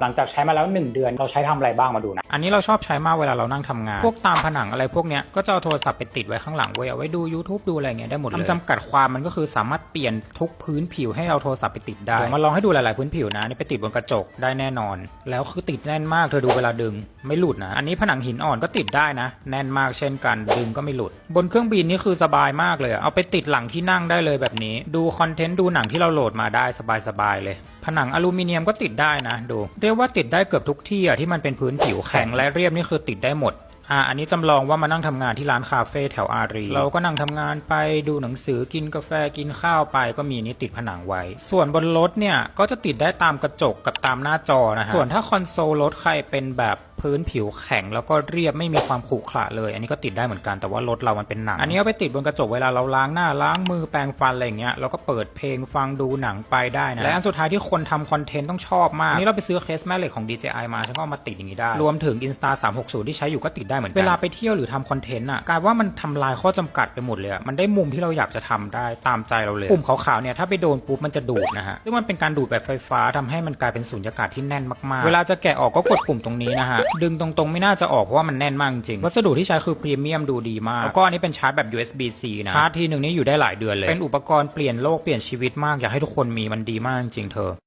หลังจากใช้มาแล้ว 1 เดือนเราใช้ทำอะไรบ้างมาดูนะ อันนี้เราชอบใช้มากเวลาเรานั่งทำงาน พวกตามผนังอะไรพวกเนี้ยก็จะเอาโทรศัพท์ไปติดไว้ข้างหลังไว้เอาไว้ดู YouTube ดูอะไรเงี้ยได้หมดเลยคำจำกัดความมันก็คือสามารถเปลี่ยนทุกพื้นผิวให้เราโทรศัพท์ไปติดได้เดี๋ยวมาลองให้ดูหลายๆพื้นผิวนะนี่ไปติดบนกระจกได้แน่นอน แล้วคือติดแน่นมากเธอดูเวลาดึงไม่หลุดนะ อันนี้ผนังหินอ่อนก็ติดได้นะ แน่นมากเช่นกันดึงก็ไม่หลุด บนเครื่องบินนี่คือสบายมากเลยอะเอาไปติดหลังที่นั่งได้เลยแบบนี้ ดูคอนเทนต์ดูหนังที่เราโหลดมาได้สบายๆเลย ผนังอลูมิเนียมก็ติดได้นะดูเรียียกว่าติดได้เกือบทุกที่อะที่มันเป็นพื้นผิวแข็งและเรียบนี่คือติดได้หมดอ่าอันนี้จำลองว่ามานั่งทำงานที่ร้านคาเฟ่แถวอารี เราก็นั่งทำงานไปดูหนังสือกินกาแฟกินข้าวไปก็มีนี่ติดผนังไว้ ส่วนบนรถเนี่ยก็จะติดได้ตามกระจกกับตามหน้าจอนะฮะส่วนถ้าคอนโซลรถใครเป็นแบบ พื้นผิวแข็งแล้วก็เรียบไม่มีความขรุขระเลย อันนี้ก็ติดได้เหมือนกันแต่ว่ารถเรามันเป็นหนัง อันนี้เอาไปติดบนกระจกเวลาเราล้างหน้าล้างมือแปรงฟันอะไรอย่างเงี้ยเราก็เปิดเพลงฟังดูหนังไปได้นะและอันสุดท้ายที่คนทำคอนเทนต์ต้องชอบมากอันนี้เราไปซื้อเคสแม่เหล็กของ DJI มาฉันก็ามาติดอย่างนี้ได้รวมถึง Insta 360 ที่ใช้อยู่ก็ติดได้เหมือนกันเวลาไปเที่ยวหรือทำคอนเทนต์อะกลายว่ามันทำลายข้อจำกัดไปหมดเลยมันได้มุมที่เราอยากจะทำได้ตามใจเราเลยปุ่มขาวๆเนี่ยถ้าไปโดนปุ๊บมันจะดูดนะฮะซึ่งมันเป็นการดูดแบบไฟฟ้าทำให้มันกลายเป็นสุญญากาศที่แน่นมากๆ เวลาจะแกะออกก็กดปุ่มตรงนี้นะฮะดึงตรงๆไม่น่าจะออกเพราะว่ามันแน่นมากจริง วัสดุที่ใช้คือพรีเมียมดูดีมาก แล้วก็อันนี้เป็นชาร์จแบบ USB-C นะ ชาร์จทีหนึ่งนี่อยู่ได้หลายเดือนเลย เป็นอุปกรณ์เปลี่ยนโลกเปลี่ยนชีวิตมากอยากให้ทุกคนมีมันดีมากจริงๆเธอ